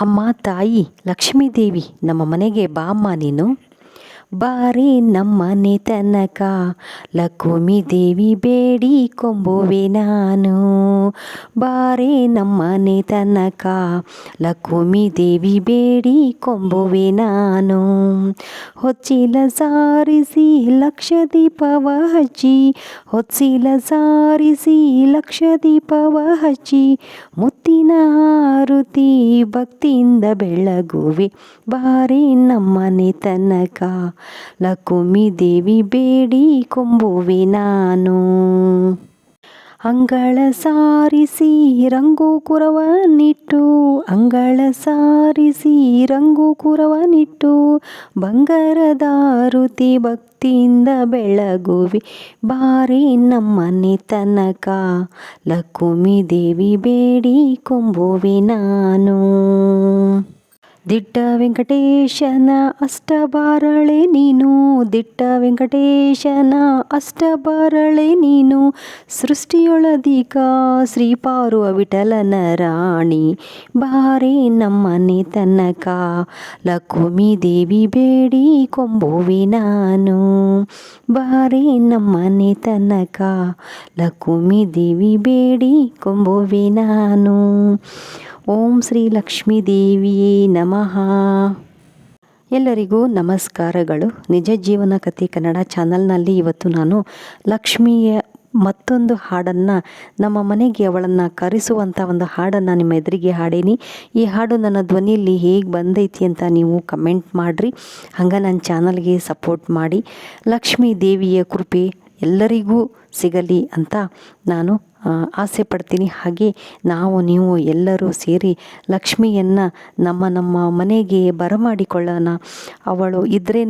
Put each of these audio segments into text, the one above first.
ಅಮ್ಮ ತಾಯಿ ಲಕ್ಷ್ಮೀದೇವಿ ನಮ್ಮ ಮನೆಗೆ ಬಾ ಅಮ್ಮ ನೀನು. ಬಾರೆ ನಮ್ಮನೆ ತನಕ ಲಕುಮಿ ದೇವಿ ಬೇಡಿ ಕೊಂಬುವೆ ನಾನು. ಬಾರೆ ನಮ್ಮನೆ ತನಕ ಲಕುಮಿ ದೇವಿ ಬೇಡಿ ಕೊಂಬುವೆ ನಾನು. ಹೊಚ್ಚಿಲ ಸಾರಿಸಿ ಲಕ್ಷ ದೀಪವ ಹಚ್ಚಿ ಹೊಚ್ಚಿಲ ಸಾರಿಸಿ ಲಕ್ಷ ದೀಪವ ಹಚ್ಚಿ ಮುತ್ತಿನ ಆರುತಿ ಭಕ್ತಿಯಿಂದ ಬೆಳಗುವೆ. ಬಾರಿ ನಮ್ಮನೆ ತನಕ ಲಕ್ಷ್ಮೀ ದೇವಿ ಬೇಡಿ ಕೊಂಬುವೆ ನಾನು. ಅಂಗಳ ಸಾರಿಸಿ ರಂಗು ಕುರವನಿಟ್ಟು, ಅಂಗಳ ಸಾರಿಸಿ ರಂಗು ಕುರವನಿಟ್ಟು ಬಂಗಾರದಾರುತಿ ಭಕ್ತಿಯಿಂದ ಬೆಳಗುವಿ. ಬಾರಿ ನಮ್ಮನೆ ತನಕ ಲಕ್ಷ್ಮೀ ದೇವಿ ಬೇಡಿ ಕೊಂಬುವಿ ನಾನು. ದಿಟ್ಟ ವೆಂಕಟೇಶನ ಅಷ್ಟ ಬಾರಳೆ ನೀನು ದಿಟ್ಟ ವೆಂಕಟೇಶನ ಅಷ್ಟ ಬಾರಳೆ ನೀನು ಸೃಷ್ಟಿಯೊಳದಿಕ ಶ್ರೀಪಾರುವ ವಿಠಲನ ರಾಣಿ. ಬಾರೆ ನಮ್ಮನೆ ತನಕ ಲಕುಮಿ ದೇವಿ ಬೇಡಿ ಕೊಂಬುವೆ ನಾನು. ಬಾರೆ ನಮ್ಮನೆ ತನಕ ಲಕುಮಿ ದೇವಿ ಬೇಡಿ ಕೊಂಬುವೆ ನಾನು. ಓಂ ಶ್ರೀ ಲಕ್ಷ್ಮೀ ದೇವಿಯೇ ನಮಃ. ಎಲ್ಲರಿಗೂ ನಮಸ್ಕಾರಗಳು. ನಿಜ ಜೀವನ ಕಥೆ ಕನ್ನಡ ಚಾನಲ್ನಲ್ಲಿ ಇವತ್ತು ನಾನು ಲಕ್ಷ್ಮಿಯ ಮತ್ತೊಂದು ಹಾಡನ್ನು ನಮ್ಮ ಮನೆಗೆ ಅವಳನ್ನು ಕರೆಸುವಂಥ ಒಂದು ಹಾಡನ್ನು ನಿಮ್ಮ ಎದುರಿಗೆ ಹಾಡೇನಿ. ಈ ಹಾಡು ನನ್ನ ಧ್ವನಿಯಲ್ಲಿ ಹೇಗೆ ಬಂದೈತಿ ಅಂತ ನೀವು ಕಮೆಂಟ್ ಮಾಡಿರಿ. ಹಂಗೆ ನನ್ನ ಚಾನಲ್ಗೆ ಸಪೋರ್ಟ್ ಮಾಡಿ. ಲಕ್ಷ್ಮೀ ದೇವಿಯ ಕೃಪೆ ಎಲ್ಲರಿಗೂ ಸಿಗಲಿ ಅಂತ ನಾನು ಆಸೆ ಪಡ್ತೀನಿ. ಹಾಗೆ ನಾವು, ನೀವು ಎಲ್ಲರೂ ಸೇರಿ ಲಕ್ಷ್ಮಿಯನ್ನು ನಮ್ಮ ನಮ್ಮ ಮನೆಗೆ ಬರಮಾಡಿಕೊಳ್ಳೋಣ. ಅವಳು ಇದ್ರೇ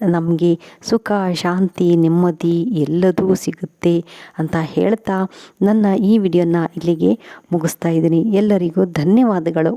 ನಮಗೆ ಸುಖ, ಶಾಂತಿ, ನೆಮ್ಮದಿ ಎಲ್ಲದೂ ಸಿಗುತ್ತೆ ಅಂತ ಹೇಳ್ತಾ ನನ್ನ ಈ ವಿಡಿಯೋನ ಇಲ್ಲಿಗೆ ಮುಗಿಸ್ತಾ ಇದ್ದೀನಿ. ಎಲ್ಲರಿಗೂ ಧನ್ಯವಾದಗಳು.